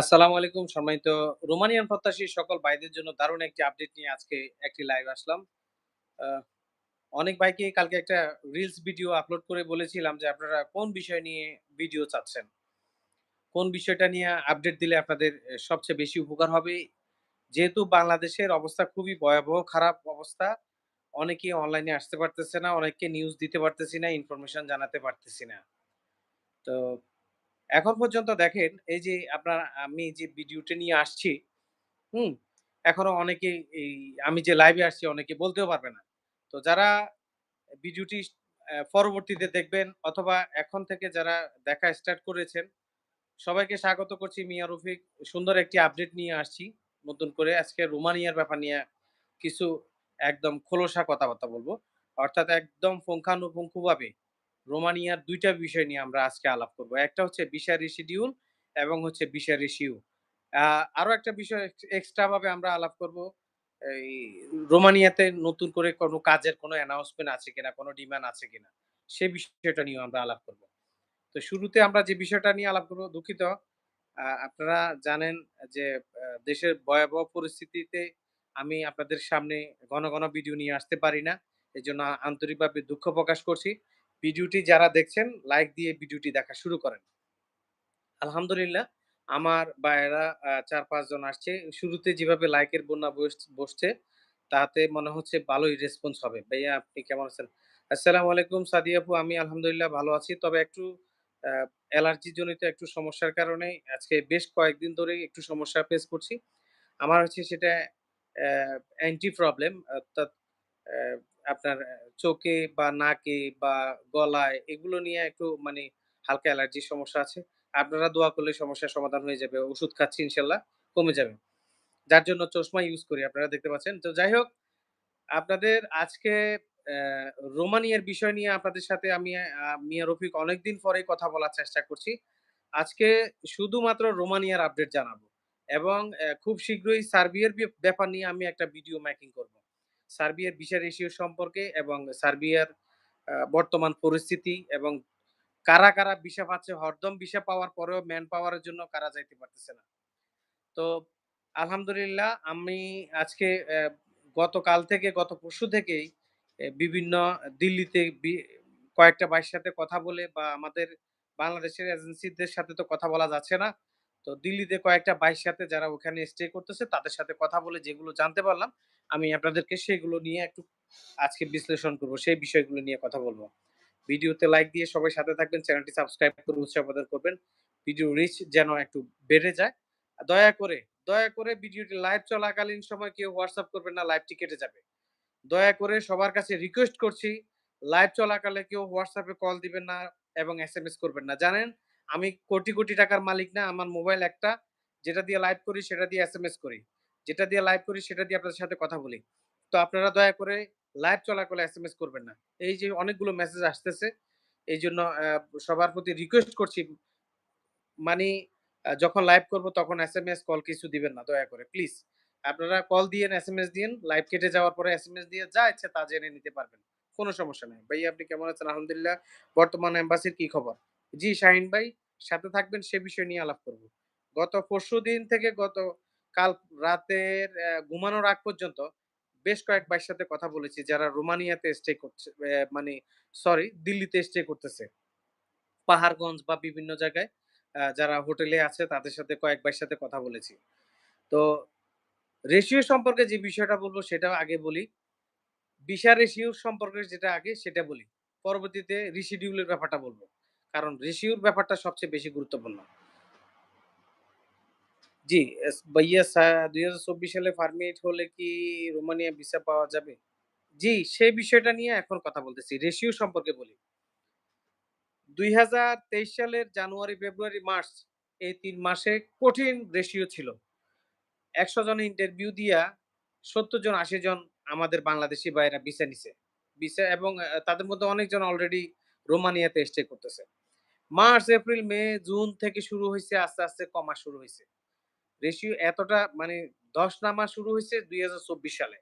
আসসালামু আলাইকুম সম্মানিত রোমানিয়ান প্রত্যাশী সকল ভাইদের জন্য দারুণ একটি আপডেট নিয়ে আজকে একটি লাইভ আসলাম। অনেক ভাইকে কালকে একটা রিলস ভিডিও আপলোড করে বলেছিলাম যে আপনারা কোন বিষয় নিয়ে ভিডিও চাচ্ছেন? কোন বিষয়টা নিয়ে আপডেট দিলে আপনাদের সবচেয়ে বেশি উপকার হবে? যেহেতু বাংলাদেশের অবস্থা খুবই ভয়াবহ খারাপ অবস্থা। অনেকেই অনলাইনে আসতে পারতেছে না, অনেককে নিউজ দিতে পারতেছি না, ইনফরমেশন জানাতে পারতেছি না। তো এখন পর্যন্ত দেখেন এই যে আপনার আমি যে ভিডিওটা নিয়ে আসছি, হুম? এখনও অনেকেই এই আমি যে লাইভে আসছি অনেকে বলতেও পারবে না। তো যারা ভিডিওটি পরবর্তীতে দেখবেন অথবা এখন থেকে যারা দেখা স্টার্ট করেছেন, সবাইকে স্বাগত করছি মিয়া রফিক। সুন্দর একটি আপডেট নিয়ে আসছি নতুন করে। আজকে রোমানিয়ার ব্যাপার নিয়ে কিছু একদম খোলসা কথাবার্তা বলব অর্থাৎ একদম পুঙ্খানুপুঙ্খভাবে রোমানিয়ার দুইটা বিষয় নিয়ে আমরা আজকে আলাপ করব। একটা হচ্ছে ভিসা রিশিডিউল এবং হচ্ছে রেশিও। আ আরও একটা বিষয় এক্স এক্সট্রা ভাবে আমরা আলাপ করব। এই রোমানিয়াতে নতুন করে কোনো কাজের কোনো অ্যানাউন্সমেন্ট আছে কিনা, কোনো ডিমান্ড আছে কিনা? সে বিষয়টা নিয়েও আমরা আলাপ করব। তো শুরুতে আমরা যে বিষয়টা নিয়ে আলাপ করব দুঃখিত। আপনারা জানেন যে দেশের ভয়াবহ পরিস্থিতিতে আমি আপনাদের সামনে ঘন, ঘন ভিডিও নিয়ে আসতে পারি না। এই জন্য আন্তরিকভাবে দুঃখ প্রকাশ করছি। ভিডিওটি যারা দেখছেন লাইক দিয়ে ভিডিওটি দেখা শুরু করেন। আলহামদুলিল্লাহ, আমার ভাইয়েরা চার ৪-৫ জন আসছে। শুরুতে যেভাবে লাইকের বন্যা বসছে, তাতে মনে হচ্ছে ভালোই রেসপন্স হবে। ভাইয়া, আপনি কেমন আছেন? আসসালামু আলাইকুম সাদিয়া আপু আমি আলহামদুলিল্লাহ ভালো আছি। তবে একটু অ্যালার্জি জনিত একটু সমস্যার কারণে আজকে বেশ কয়েকদিন ধরেই একটু সমস্যা ফেস করছি। আমার হচ্ছে সেটা অ্যা অ্যান্টি প্রবলেম অর্থাৎ আপনার চোখে বা নাকে বা গলায় এগুলো নিয়ে একটু মানে হালকা অ্যালার্জির সমস্যা আছে। আপনারা দোয়া করলে সমস্যার সমাধান হয়ে যাবে। ওষুধ খাচ্ছি ইনশাআল্লাহ কমে যাবে। যার জন্য চশমা ইউজ করি, আপনারা দেখতে পাচ্ছেন। তো যাই হোক, আপনাদের আজকে রোমানিয়ার বিষয় নিয়ে আপনাদের সাথে আমি মিয়া রফিক অনেকদিন পরেই কথা বলার চেষ্টা করছি। আজকে শুধুমাত্র রোমানিয়ার আপডেট জানাব এবং খুব শীঘ্রই সার্বিয়ার ব্যাপার নিয়ে আমি একটা ভিডিও মেকিং করব। সার্বিয়ার ভিসা রেশিও সম্পর্কে এবং সার্বিয়ার বর্তমান পরিস্থিতি এবং কারা, কারা ভিসা পাচ্ছে হরদম ভিসা পাওয়ার পরেও ম্যান পাওয়ার এর জন্য কারা যাইতে পারতেছে না। তো আলহামদুলিল্লাহ আমি আজকে গতকাল থেকে গত পরশু থেকেই বিভিন্ন দিল্লিতে কয়েকটা বাইশ সাথে কথা বলে বা আমাদের বাংলাদেশের এজেন্সিদের সাথে তো কথা বলা যাচ্ছে না। তো দিল্লিতে কয়েকটা বাইশ সাথে যারা ওখানে স্টে করতেছে তাদের সাথে কথা বলে যেগুলো জানতে পারলাম, আমি আপনাদেরকে সেগুলো নিয়ে একটু আজকে বিশ্লেষণ করব। সেই বিষয়গুলো নিয়ে কথা বলব। ভিডিওতে লাইক দিয়ে সবাই সাথে থাকবেন, চ্যানেলটি সাবস্ক্রাইব করে উৎসাহ প্রদান করবেন। ভিডিও রিচ যেন একটু বেড়ে যায়। দয়া করে, দয়া করে ভিডিওটি লাইভ চলাকালীন সময় কেউ হোয়াটসঅ্যাপ করবেন না, লাইভটি কেটে যাবে। দয়া করে সবার কাছে রিকোয়েস্ট করছি, লাইভ চলাকালে কেউ হোয়াটসঅ্যাপে কল দিবেন না এবং এস করবেন না। জানেন আমি কোটি, কোটি টাকার মালিক না। আমার মোবাইল একটা। যেটা দিয়ে লাইভ করি সেটা দিয়ে এসএমএস করি। যেটা দিয়ে লাইভ করি সেটা দিয়ে আপনাদের সাথে কথা বলি। তো আপনারা দয়া করে লাইভ চলাকালে এসএমএস করবেন না। এই যে অনেকগুলো মেসেজ আসতেছে, এইজন্য অ্যা সবার প্রতি রিকোয়েস্ট করছি মানে যখন লাইভ করব তখন এসএমএস, কল কিছু দিবেন না দয়া করে প্লিজ। আপনারা কল দিয়েন, এসএমএস দিয়েন। লাইভ কেটে যাওয়ার পরে এসএমএস দিয়ে যা ইচ্ছা তা জেনে নিতে পারবেন। কোনো সমস্যা নাই। ভাইয়া আপনি কেমন আছেন? আলহামদুলিল্লাহ। বর্তমান এম্বাসির কি খবর? জি শাহিন ভাই, সাথে থাকবেন সে বিষয় নিয়ে আলাপ করব। গত পরশুদিন থেকে গত কাল রাতের ঘুমানোর আগ পর্যন্ত বেশ কয়েক ভাইয়ের সাথে কথা বলেছি যারা রোমানিয়াতে স্টে করছে মানে সরি দিল্লিতে স্টে করতেছে। পাহাড়গঞ্জ বা বিভিন্ন জায়গায় যারা হোটেলে আছে তাদের সাথে কয়েক ভাইয়ের সাথে কথা বলেছি। তো রেশিও সম্পর্কে যে বিষয়টা বলব সেটাও আগে বলি। বিশা রেশিও সম্পর্কে যেটা আগে সেটা বলি। পরবর্তীতে রিশিডিউল এর ব্যাপারটা বলব। কারণ রেশিওর ব্যাপারটা সবচেয়ে বেশি গুরুত্বপূর্ণ। জি, ভাইয়া সা ২০২৪ সালে পারমিট হলে কি রোমানিয়া ভিসা পাওয়া যাবে? জি, সেই বিষয়টা নিয়ে এখন কথা বলতেছি। রেশিও সম্পর্কে বলি। ২০২৩ সালের জানুয়ারি, ফেব্রুয়ারি, মার্চ এই তিন মাসে কঠিন রেশিও ছিল। একশো জন ইন্টারভিউ দিয়া ৭০ জন ৮০ জন আমাদের বাংলাদেশী ভাইয়েরা ভিসা নিছে। ভিসা এবং তাদের মধ্যে অনেকজন অলরেডি রোমানিয়াতে স্টে করতেছে। মার্চ, এপ্রিল, মে, জুন থেকে শুরু হইছে আস্তে, আস্তে কমা শুরু হইছে। রেশিও এতটা মানে ধস নামা শুরু হইছে ২০২৪ সালে।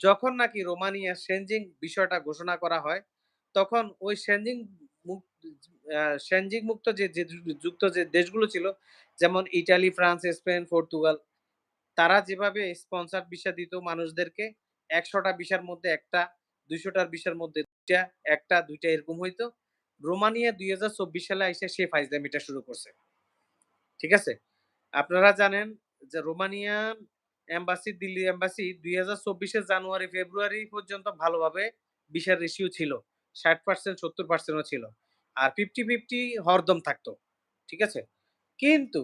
যখন নাকি রোমানিয়া সেনজিং বিষয়টা ঘোষণা করা হয়, তখন ওই সেনজিং সেনজিং মুক্ত যে যুক্ত যে দেশগুলো ছিল যেমন ইটালি, ফ্রান্স, স্পেন, পর্তুগাল তারা যেভাবে স্পন্সর ভিসা দিত মানুষদেরকে ১০০ টা ভিসার মধ্যে ১ টা, ২০০ টার ভিসার মধ্যে ২ টা, ১ টা ২ টা এরকম হইতো। রোমানিয়া ২০২৪ সালে আইসা সে ফাইজলামিটা শুরু করছে। ঠিক আছে? আপনারা জানেন যে রোমানিয়ান এম্বাসি, দিল্লি এম্বাসি ২০২৪ এর জানুয়ারি, ফেব্রুয়ারি পর্যন্ত ভালোভাবে ভিসার রেশিও ছিল। ৬০% ৭০% ও ছিল। আর 50-50 হরদম থাকতো। ঠিক আছে? কিন্তু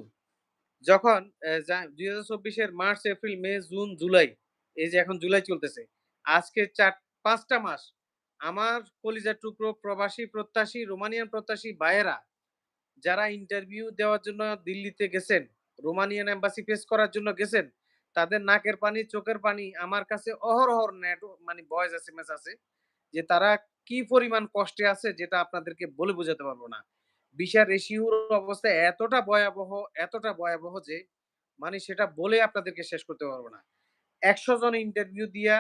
যখন দুই হাজার ২০২৪ এর March, April, May, June, July এই যে এখন জুলাই চলতেছে। আজকে চার পাঁচটা মাস আমার কলিজার টুকরো প্রবাসী প্রত্যাশী, রোমানিয়ান প্রত্যাশী ভাইয়েরা যারা ইন্টারভিউ দেওয়ার জন্য দিল্লিতে গেছেন, রোমানিয়ান এম্বাসি ফেস করার জন্য গেছেন, তাদের নাকের পানি, চোখের পানি আমার কাছে অহরহর নেট মানে ভয়েস এসএমএস আছে যে তারা কি পরিমাণ কষ্টে আছে যেটা আপনাদেরকে বলে বোঝাতে পারব না। ভিসার রেশিওর অবস্থা এতটা ভয়াবহ, এতটা ভয়াবহ যে মানে সেটা বলে আপনাদেরকে শেষ করতে পারব না। ১০০ জন ইন্টারভিউ দিয়া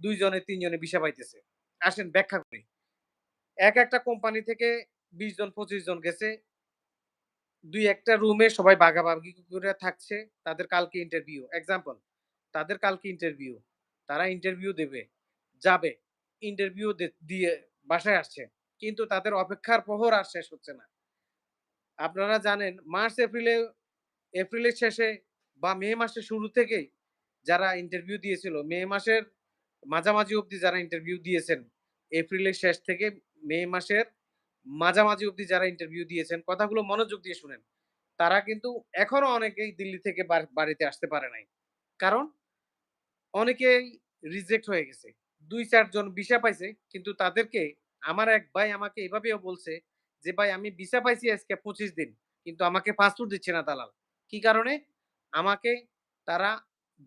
২ জনে ৩ ভিসা পাইতেছে। আসেন ব্যাখ্যা করি। এক একটা কোম্পানি থেকে ২০ জন ২৫ জন গেছে। দুই একটা রুমে সবাই ভাগাভাগি করে থাকছে। তাদের কালকে ইন্টারভিউ। এক্সাম্পল তাদের কালকে ইন্টারভিউ। তারা ইন্টারভিউ দেবে, যাবে। ইন্টারভিউ দিয়ে বাসায় আসছে। কিন্তু তাদের অপেক্ষার প্রহর আর শেষ হচ্ছে না। আপনারা জানেন মার্চ, এপ্রিলে এপ্রিলের শেষে বা মে মাসের শুরু থেকেই যারা ইন্টারভিউ দিয়েছিল, মে মাসের মাঝামাঝি অবধি যারা ইন্টারভিউ দিয়েছেন, এপ্রিলের শেষ থেকে মে মাসের মাঝামাঝি অবধি যারা ইন্টারভিউ দিয়েছেন, কথাগুলো মনোযোগ দিয়ে শুনেন। তারা কিন্তু এখনও অনেকেই দিল্লি থেকে বাড়িতে আসতে পারে নাই। কারণ অনেকেই রিজেক্ট হয়ে গেছে। ২-৪ জন ভিসা পাইছে কিন্তু তাদেরকে আমার এক ভাই আমাকে এভাবেও বলছে যে, "ভাই আমি ভিসা পাইছি আজকে ২৫ দিন। কিন্তু আমাকে পাসপোর্ট দিচ্ছে না দালাল।" কি কারণে? আমাকে তারা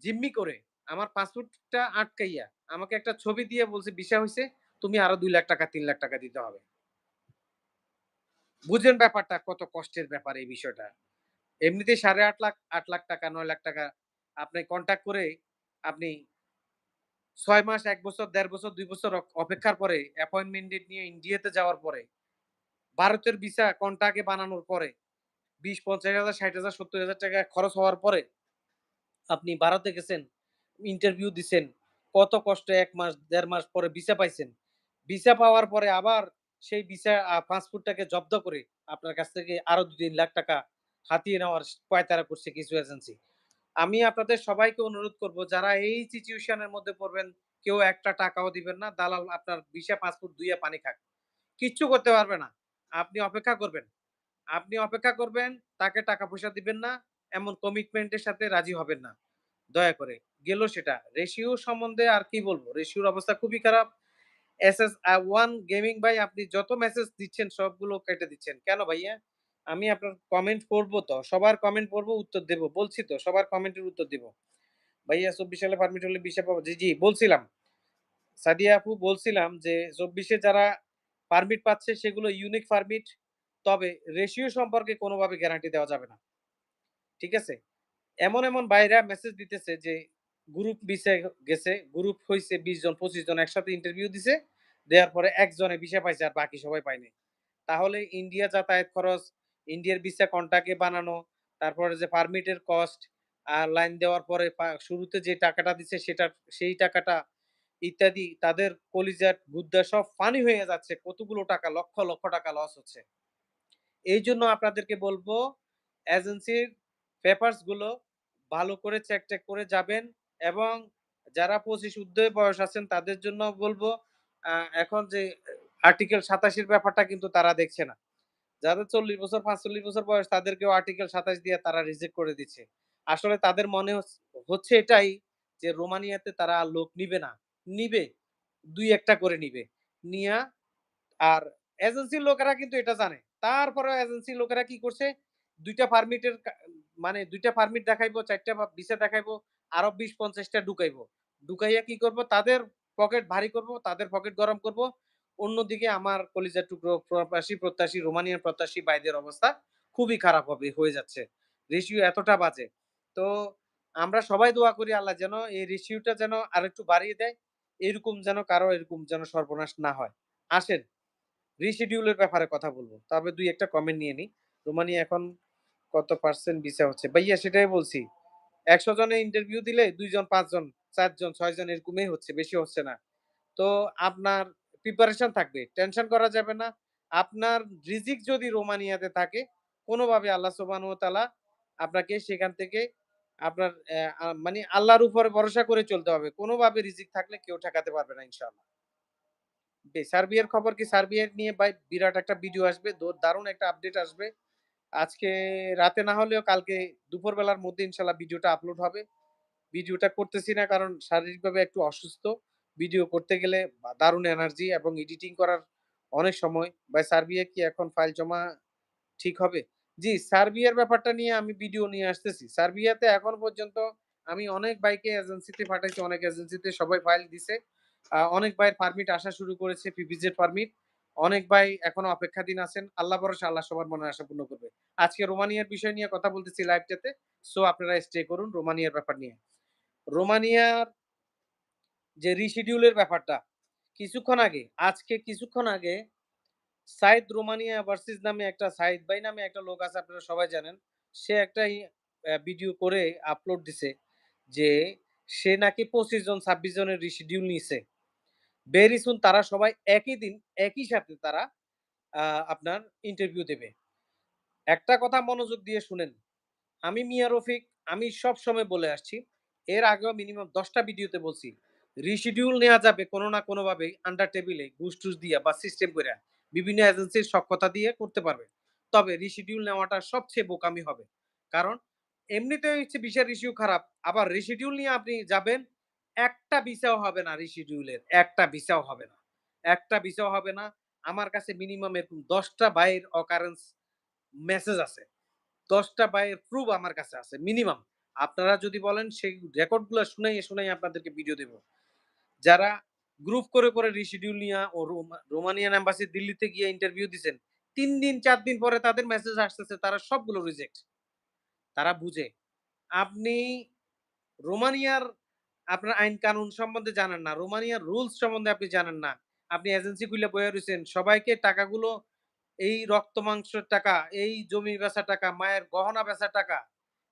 জিম্মি করে আমার পাসপোর্টটা আটকাইয়া আমাকে একটা ছবি দিয়ে বলছে, "ভিসা হইছে। তুমি আরও ৳২,০০,০০০ ৳৩,০০,০০০ দিতে হবে।" বুঝেন ব্যাপারটা কত কষ্টের ব্যাপার এই বিষয়টা। এমনিতেই ৳৮,৫০,০০০ ৳৮,০০,০০০ ৳৯,০০,০০০ আপনি কনট্যাক্ট করে আপনি ৬ মাস, এক বছর, দেড় বছর, দুই বছর অপেক্ষার পরে অ্যাপয়েন্টমেন্ট ডেট নিয়ে ইন্ডিয়াতে যাওয়ার পরে ভারতের ভিসা কন্টাকে বানানোর পরে বিশ পঞ্চাশ হাজার ষাট হাজার সত্তর হাজার টাকা খরচ হওয়ার পরে আপনি ভারতে গেছেন, ইন্টারভিউ দিছেন। কত কষ্টে ১ মাস, ১.৫ মাস পরে ভিসা পাইছেন। ভিসা পাওয়ার পরে আবার সেই ভিসা পাসপোর্টটাকে জব্দ করে আপনার কাছ থেকে আরও ২-৩ লাখ টাকা হাতিয়ে নেওয়ার পায়তারা করছে কিছু এজেন্সি। আমি আপনাদের সবাইকে অনুরোধ করব যারা এই সিচুয়েশন এর মধ্যে পড়বেন, কেউ একটা টাকাও দিবেন না। দালাল আপনার ভিসা পাসপোর্ট ধুইয়া পানি খাক। কিচ্ছু করতে পারবে না। আপনি অপেক্ষা করবেন। আপনি অপেক্ষা করবেন, তাকে টাকা পয়সা দিবেন না। এমন কমিটমেন্ট এর সাথে রাজি হবেন না। দয়া করে। গেল সেটা। রেশিও সম্বন্ধে আর কি বলব? রেশিওর অবস্থা খুবই খারাপ। এসএস আ ওয়ান গেমিং ভাই আপনি যত মেসেজ দিচ্ছেন সবগুলো কেটে দিচ্ছেন। কেন ভাইয়া? আমি আপনার কমেন্ট পড়ব তো। সবার কমেন্ট পড়ব, উত্তর দেব। বলছি তো সবার কমেন্টের উত্তর দিব। ভাইয়া ২৪ সালে পারমিট হলে ভিসা পাবো। জি, জি বলছিলাম। সাদিয়া আপু বলছিলাম যে চব্বিশে যারা পারমিট পাচ্ছে সেগুলো ইউনিক পারমিট। তবে রেশিও সম্পর্কে কোনোভাবে গ্যারান্টি দেওয়া যাবে না। ঠিক আছে? এমন, এমন ভাইরা মেসেজ দিতেছে যে গ্রুপ ভিসায় গেছে, গ্রুপ হইছে ২০ জন ২৫ জন একসাথে ইন্টারভিউ দিছে। দেওয়ার পরে একজনে ভিসা পাইছে আর বাকি সবাই পায় নাই। তাহলে ইন্ডিয়া যাতায়াত খরচ, ইন্ডিয়ার ভিসা কন্টাকে বানানো, তারপরে যে পারমিটের কস্ট, আর লাইন দেওয়ার পরে শুরুতে যে টাকাটা দিছে সেটা সেই টাকাটা ইত্যাদি তাদের কলিজার গুদ্দা সব ফানি হয়ে যাচ্ছে। কতগুলো টাকা লক্ষ, লক্ষ টাকা লস হচ্ছে। এই জন্য আপনাদেরকে বলব এজেন্সির পেপারসগুলো ভালো করে চেক টেক করে যাবেন এবং যারা ২৫ ঊর্ধ্বে বয়স আছেন তাদের জন্য বলব এখন যে আর্টিকেল ৮৭ এর ব্যাপারটা কিন্তু তারা দেখছে না। যাদের ৪০ বছর ৪৫ বছর বয়স তাদেরকেও আর্টিকেল ২৭ দিয়ে তারা রিজেক্ট করে দিচ্ছে। আসলে তাদের মনে হচ্ছে এটাই যে রোমানিয়াতে তারা লোক নিবে না। নিবে। দুই একটা করে নিবে। নিয়া আর এজেন্সির লোকেরা কিন্তু এটা জানে। তারপরেও এজেন্সির লোকেরা কি করছে? ২ টা পারমিটের মানে ২ টা পারমিট দেখাইবো, ৪ টা ভিসা দেখাইবো, আরও ২০-৫০ টা ঢুকাইবো। ঢুকাইয়া কি করব? তাদের পকেট ভারী করব, তাদের পকেট গরম করব। অন্যদিকে আমার কলিজার টুকরো প্রবাসী প্রত্যাশী, রোমানিয়ান প্রত্যাশী ভাইদের অবস্থা খুবই খারাপ হবে হয়ে যাচ্ছে। রেশিও এতটা বাজে। তো আমরা সবাই দোয়া করি আল্লাহ যেন এই রেশিওটা যেন আরেকটু বাড়িয়ে দেয়। এরকম যেন কারও এরকম যেন সর্বনাশ না হয়। আসেন রিশিডিউলের ব্যাপারে কথা বলব। তবে দুই একটা কমেন্ট নিয়ে নিই। রোমানিয়া এখন কত পার্সেন্ট ভিসা হচ্ছে? ভাইয়া সেটাই বলছি। ১০০ জনে ইন্টারভিউ দিলে ২ জন, ৫ জন, ৪ জন, এরকমই হচ্ছে, বেশি হচ্ছে না। তো আপনার প্রিপারেশন থাকবে। টেনশন করা যাবে না। আপনার রিজিক যদি রোমানিয়াতে থাকে, কোনোভাবে আল্লাহ সুবহানাহু ওয়া তাআলা আপনাকে সেখান থেকে আপনার মানে আল্লাহর উপরে ভরসা করে চলতে হবে। কোনোভাবে রিজিক থাকলে কেউ ঠেকাতে পারবে না ইনশাআল্লাহ। বে সার্বিয়ার খবর কি? সার্বিয়ার নিয়ে বিরাট একটা ভিডিও আসবে। দারুণ একটা আপডেট আসবে। আজকে রাতে না হলেও কালকে দুপুরবেলার মধ্যে ইনশাল্লাহ ভিডিওটা আপলোড হবে। ভিডিওটা করতেছি না কারণ শারীরিকভাবে একটু অসুস্থ। ভিডিও করতে গেলে দারুণ এনার্জি এবং এডিটিং করার অনেক সময়। ভাই সার্বিয়া কি এখন ফাইল জমা ঠিক হবে? জি, সার্বিয়ার ব্যাপারটা নিয়ে আমি ভিডিও নিয়ে আসতেছি। সার্বিয়াতে এখন পর্যন্ত আমি অনেক বাইকে এজেন্সিতে পাঠাইছি, অনেক এজেন্সিতে সবাই ফাইল দিছে। অনেক ভাইয়ের পারমিট আসা শুরু করেছে, পিপিজেড পারমিট। অনেক ভাই এখনও অপেক্ষাধীন আছেন। আল্লাহ ভরসা আল্লাহ সবার মনের আশা পূর্ণ করবে। আজকে রোমানিয়ার বিষয় নিয়ে কথা বলতেছি লাইভটাতে। সো আপনারা স্টে করুন রোমানিয়ার ব্যাপার নিয়ে। রোমানিয়ার যে রিশিডিউলের ব্যাপারটা, কিছুক্ষণ আগে, আজকে কিছুক্ষণ আগে সাইদ রোমানিয়া ভার্সিস নামে একটা সাইদ ভাই নামে একটা লোক আছে আপনারা সবাই জানেন। সে একটা ভিডিও করে আপলোড দিছে যে সে নাকি ২৫ জন ২৬ জনের রিশিডিউল নিছে। ভেরি সুন তারা সবাই একই দিন একই সাথে তারা আপনার ইন্টারভিউ দেবে। একটা কথা মনোযোগ দিয়ে শুনেন। আমি মিয়া রফিক আমি সবসময় বলে আসছি। এর আগেও মিনিমাম দশটা ভিডিওতে বলছি। রিশিডিউল নেওয়া যাবে কোনো না কোনোভাবেই আন্ডার টেবিলে ঘুষ-টুস দিয়া বা সিস্টেম করে বিভিন্ন এজেন্সির সখ্যতা দিয়ে করতে পারবে। তবে রিশিডিউল নেওয়াটা সবচেয়ে বোকামি হবে। কারণ এমনিতেই হচ্ছে ভিসার ইস্যু খারাপ। আবার রিশিডিউল নিয়ে আপনি যাবেন, একটা ভিসাও হবে না রিশিডিউলের। একটা ভিসাও হবে না। একটা ভিসাও হবে না। আমার কাছে মিনিমাম এরকম ১০ টা ভাইয়ের অকারেন্স মেসেজ আছে। ১০ টা ভাইয়ের প্রুফ আমার কাছে আছে মিনিমাম। আপনারা যদি বলেন সেই রেকর্ডগুলা শুনাইয়ে, শুনাইয়ে আপনাদেরকে ভিডিও দেব। যারা গ্রুপ করে, করে রিশিডিউল নিয়া ও রোমা রোমানিয়ান এম্বাসি দিল্লিতে গিয়ে ইন্টারভিউ দিছেন। ৩ দিন চার দিন পরে তাদের মেসেজ আসতেছে তারা সবগুলো রিজেক্ট। তারা বুঝে। আপনি রোমানিয়ার আপনার আইন কানুন সম্বন্ধে জানেন না। রোমানিয়ার রুলস সম্বন্ধে আপনি জানেন না। আপনি এজেন্সি খুইলা বইয়া রইছেন। সবাইকে টাকাগুলো এই রক্ত মাংসের টাকা, এই জমি বেচা টাকা, মায়ের গহনা বেচা টাকা,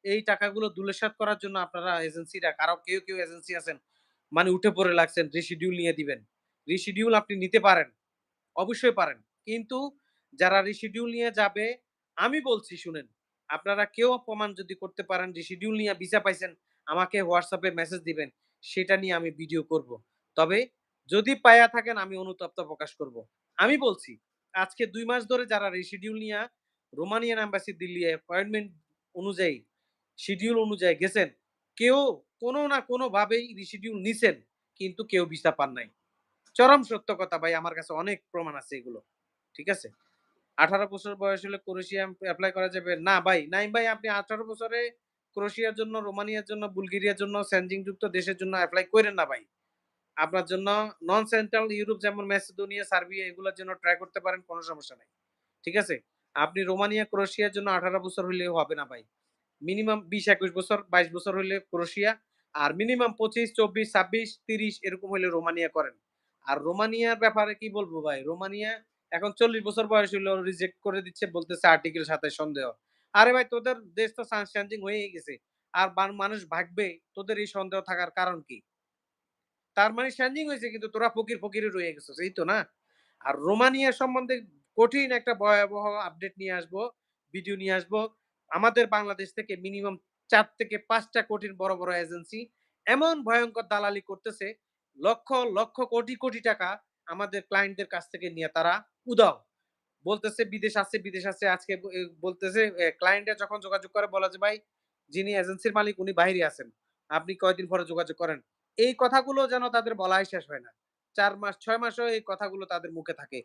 এই টাকাগুলো ধূলিসাৎ করার জন্য আপনারা এজেন্সিরা কারও কেউ, কেউ এজেন্সি আছেন মানে উঠে পড়ে লাগছেন রিশিডিউল নিয়ে দিবেন। রিশিডিউল আপনি নিতে পারেন। অবশ্যই পারেন। কিন্তু যারা রিশিডিউল নিয়ে যাবে আমি বলছি শুনেন, আপনারা কেউ প্রমাণ যদি করতে পারেন রিশিডিউল নিয়ে ভিসা পাইছেন, আমাকে এ মেসেজ দিবেন। সেটা নিয়ে আমি ভিডিও করব। তবে যদি পাইয়া থাকেন আমি অনুতপ্ত প্রকাশ করব। আমি বলছি আজকে ২ মাস ধরে যারা রিশিডিউল নিয়া রোমানিয়ান এম্বাসি দিল্লি অ্যাপয়েন্টমেন্ট অনুযায়ী, শিডিউল অনুযায়ী গেছেন, কেউ কোনো না কোনোভাবেই রিশিডিউল নিছেন। কিন্তু কেউ ভিসা পান নাই। চরম সত্য কথা ভাই আমার কাছে অনেক প্রমাণ আছে এগুলো। ঠিক আছে? ১৮ বছর বয়স হলে ক্রোয়েশিয়া অ্যাপ্লাই করা যাবে? না ভাই, নাই ভাই আপনি ১৮ বছরে ক্রোয়েশিয়ার জন্য, রোমানিয়ার জন্য, বুলগেরিয়ার জন্য, সেনজিং যুক্ত দেশের জন্য এপ্লাই কইরেন না ভাই। আপনার জন্য নন সেন্ট্রাল ইউরোপ যেমন মেসিডোনিয়া, সার্বিয়া এগুলোর জন্য ট্রাই করতে পারেন কোনো সমস্যা নাই। ঠিক আছে? আপনি রোমানিয়া, ক্রোয়েশিয়ার জন্য ১৮ বছর হইলেও হবে না ভাই। মিনিমাম ২০-২১ বছর, ২২ বছর হইলে ক্রোয়েশিয়া আর মিনিমাম ২৫, ২৪, ২৬, ৩০ এরকম হইলে রোমানিয়া করেন। আর রোমানিয়ার ব্যাপারে কি বলব ভাই? রোমানিয়া এখন ৪০ বছর বয়স হইলেও রিজেক্ট করে দিচ্ছে বলতেছে আর্টিকেল ২৭ সন্দেহ। আরে ভাই তোদের দেশ তো সান চেঞ্জিং হয়েই গেছে। আর মানুষ ভাগবে তোদের এই সন্দেহ থাকার কারণ কি? তার মানে চেঞ্জিং হইছে কিন্তু তোরা ফকির, ফকিরই রয়ে গেছস। এই তো না? আর রোমানিয়া সম্বন্ধে কঠিন একটা ভয়াবহ আপডেট নিয়ে আসব, ভিডিও নিয়ে আসব। আমাদের বাংলাদেশ থেকে মিনিমাম চার থেকে ৫ টা কঠিন বড়, বড় এজেন্সি এমন ভয়ঙ্কর দালালি করতেছে, লক্ষ, লক্ষ কোটি, কোটি টাকা আমাদের ক্লায়েন্টদের কাছ থেকে নিয়ে তারা উধাও। বলতেছে বিদেশ আছে, বিদেশ আছে। আজকে বলতেছে এ ক্লায়েন্টরা যখন যোগাযোগ করে বলে যে, "ভাই যিনি এজেন্সির মালিক উনি বাহিরে আছেন। আপনি কয়দিন পরে যোগাযোগ করেন।" এই কথাগুলো যেন তাদের বলাই শেষ হয় না। ৪ মাস ৬ মাসও এই কথাগুলো তাদের মুখে থাকে।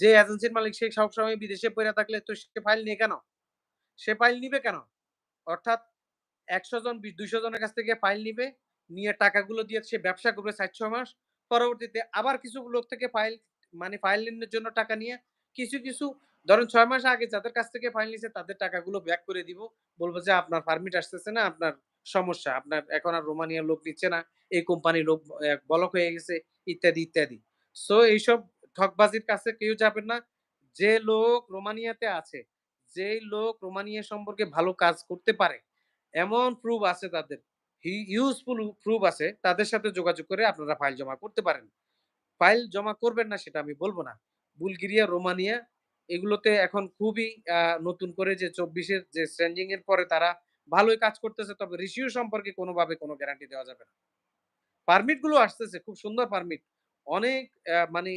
যে এজেন্সির মালিক সে সবসময় বিদেশে পইড়া থাকলে তো সে ফাইল নিয়ে কেন? সে ফাইল নিবে কেন? অর্থাৎ ১০০ জন, দুইশো জনের কাছ থেকে ফাইল নিবে, নিয়ে টাকাগুলো দিয়ে সে ব্যবসা করবে ৪-৬ মাস। পরবর্তীতে আবার কিছু লোক থেকে ফাইল মানে ফাইল জন্য টাকা নিয়ে কিছু, কিছু ধরেন ৬ মাস আগে যাদের কাছ থেকে ফাইল নিছে তাদের টাকাগুলো ব্যাক করে দিব। বলব যে, "আপনার পারমিট আসতেছে না, আপনার সমস্যা। আপনার এখন আর রোমানিয়ার লোক নিচ্ছে না। এই কোম্পানির লোক ব্লক হয়ে গেছে" ইত্যাদি, ইত্যাদি। সো এইসব ঠকবাজির কাছে কেউ যাবেন না। যে লোক রোমানিয়াতে আছে, যে লোক রোমানিয়া সম্পর্কে ভালো কাজ করতে পারে, এমন প্রুফ আছে তাদের, ইউজফুল প্রুফ আছে, তাদের সাথে যোগাযোগ করে আপনারা ফাইল জমা করতে পারেন। ফাইল জমা করবেন না সেটা আমি বলব না। বুলগেরিয়া, রোমানিয়া এগুলোতে এখন খুবই নতুন করে যে ২৪ এর যে স্ট্রেঞ্জিং এর পরে তারা ভালোই কাজ করতেছে। তবে রেশিও সম্পর্কে কোনোভাবে কোনো গ্যারান্টি দেওয়া যাবে না। পারমিটগুলো আসতেছে খুব সুন্দর পারমিট। অনেক মানে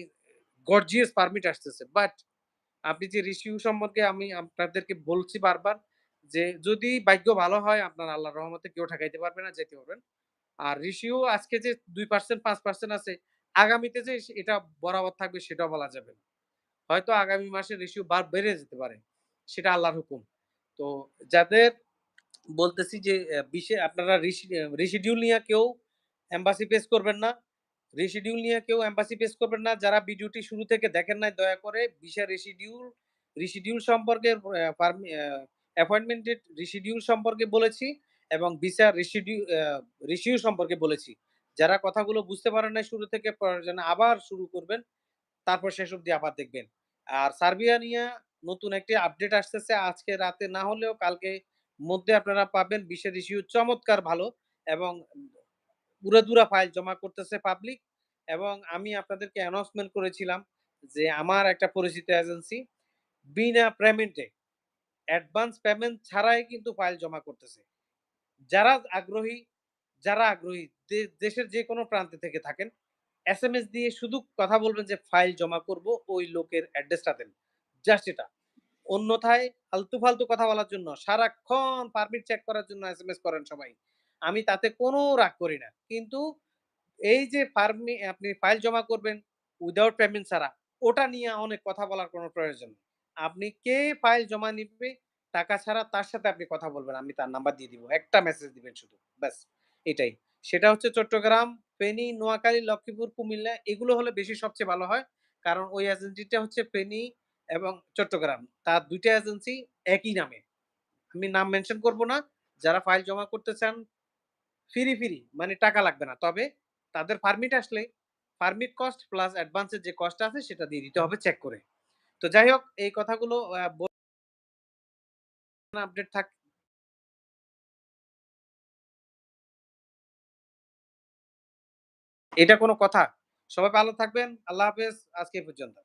গর্জিয়াস পারমিট আসতেছে। বাট আপনি যে রেশিও সম্পর্কে আমি আপনাদেরকে বলছি বারবার যে যদি ভাগ্য ভালো হয় আপনার আল্লাহর রহমতে কেউ ঠেকাইতে পারবে না, যেতে পারবেন। আর রেশিও আজকে যে ২% ৫% আছে, আগামীতে যে এটা বরাবর থাকবে সেটাও বলা যাবে না। হয়তো আগামী মাসে রেশিও বার বেড়ে যেতে পারে। সেটা আল্লাহর হুকুম। তো যাদের বলতেছি যে বিশে, আপনারা রেসিডিউল নিয়ে কেউ এম্বাসি পেজ করবেন না। রেসিডিউল নিয়ে কেউ এম্বাসি পেজ করবেন না। যারা ভিডিওটি শুরু থেকে দেখেন নাই, দয়া করে ভিসা রেসিডিউল রেসিডিউল সম্পর্কে অ্যা পারমি অ্যাপয়েন্টমেন্ট ডেট রেসিডিউল সম্পর্কে বলেছি এবং ভিসা রেসিডিউ রেশিও সম্পর্কে বলেছি। যারা কথাগুলো বুঝতে পারেন নাই শুরু থেকে আবার শুরু করবেন। তারপর শেষ অব্দি আবার দেখবেন। আর সার্বিয়া নিয়া নতুন একটি আপডেট আসতেছে। আজকে রাতে না হলেও কালকে মধ্যে আপনারা পাবেন। ভিসা ইস্যু চমৎকার ভালো এবং উড়াধুরা ফাইল জমা করতেছে পাবলিক এবং আমি আপনাদেরকে অ্যানাউন্সমেন্ট করেছিলাম যে আমার একটা পরিচিত এজেন্সি বিনা পেমেন্টে অ্যাডভান্স পেমেন্ট ছাড়াই কিন্তু ফাইল জমা করতেছে। যারা আগ্রহী যারা আগ্রহী দেশের যেকোনো প্রান্তে থেকে থাকেন, এসএমএস দিয়ে শুধু কথা বলবেন যে ফাইল জমা করব, ওই লোকের অ্যাড্রেসটা দেন। জাস্ট এটা। অন্যথায় ফালতু-ফালতু কথা বলার জন্য সারাক্ষণ পারমিট চেক করার জন্য এসএমএস করেন সবাই। আমি তাতে কোনো রাগ করি না। কিন্তু এই যে ফার্মি আপনি ফাইল জমা করবেন উইদাউট পেমেন্ট ছাড়া, ওটা নিয়ে অনেক কথা বলার কোনো প্রয়োজন। আপনি কে ফাইল জমা নিবে টাকা ছাড়া তার সাথে আপনি কথা বলবেন। আমি তার নাম্বার দিয়ে দিব। একটা মেসেজ দিবেন শুধু। ব্যাস এটাই। সেটা হচ্ছে চট্টগ্রাম, ফেনী, নোয়াখালী, লক্ষ্মীপুর, কুমিল্লা এগুলো হলে বেশি সবচেয়ে ভালো হয়। কারণ ওই এজেন্সিটা হচ্ছে ফেনী এবং চট্টগ্রাম। তার ২ টা এজেন্সি একই নামে। আমি নাম মেনশন করব না। যারা ফাইল জমা করতে চান ফ্রি, ফ্রি মানে টাকা লাগবে না। তবে তাদের পারমিট আসলে পারমিট কস্ট প্লাস অ্যাডভান্স এর যে কস্ট আছে সেটা দিয়ে দিতে হবে চেক করে। তো যাই হোক এই কথাগুলো আপডেট থাক এটা কোনো কথা? সবাই ভালো থাকবেন। আল্লাহ হাফেজ। আজকে পর্যন্ত।